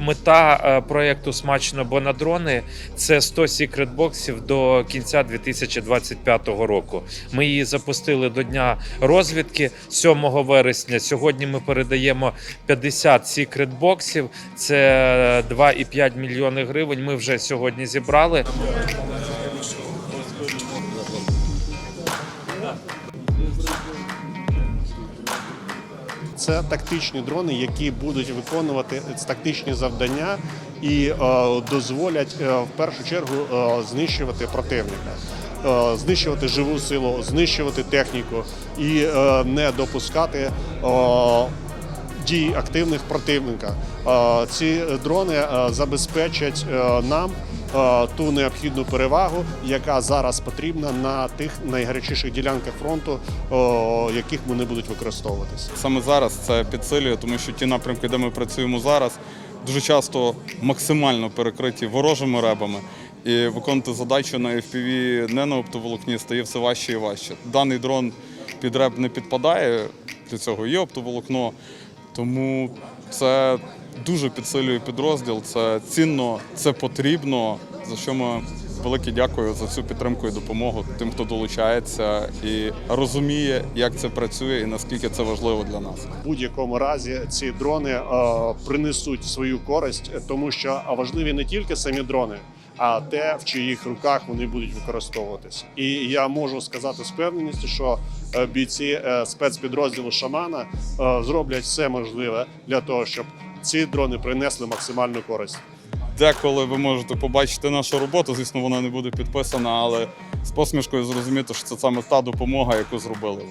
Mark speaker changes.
Speaker 1: мета е, проєкту Смачно бо на дрони це 100 секретбоксів до кінця 2025 року. Ми її запустили до дня розвідки 7 вересня. Сьогодні ми передаємо 50 секретбоксів. Це 2,5 мільйони гривень. Ми вже сьогодні зібрали.
Speaker 2: Це тактичні дрони, які будуть виконувати тактичні завдання і е, дозволять е, в першу чергу е, знищувати противника, знищувати живу силу, знищувати техніку і не допускати. Дій активних противника. Ці дрони забезпечать нам ту необхідну перевагу, яка зараз потрібна на тих найгарячіших ділянках фронту, яких вони будуть використовуватися.
Speaker 3: Саме зараз це підсилює, тому що ті напрямки, де ми працюємо зараз, дуже часто максимально перекриті ворожими ребами. І виконувати задачу на FPV не на оптоволокні стає все важче і важче. Даний дрон під реб не підпадає, для цього є оптоволокно, тому це дуже підсилює підрозділ, це цінно, це потрібно, за що ми велике дякую за цю підтримку і допомогу тим, хто долучається і розуміє, як це працює і наскільки це важливо для нас.
Speaker 2: В будь-якому разі ці дрони е, принесуть свою користь, тому що важливі не тільки самі дрони, а те, в чиїх руках вони будуть використовуватися. І я можу сказати з певненістю, що е, бійці е, спецпідрозділу Шамана зроблять все можливе для того, щоб ці дрони принесли максимальну користь.
Speaker 3: Деколи ви можете побачити нашу роботу. Звісно, вона не буде підписана, але з посмішкою зрозуміти, що це саме та допомога, яку зробили.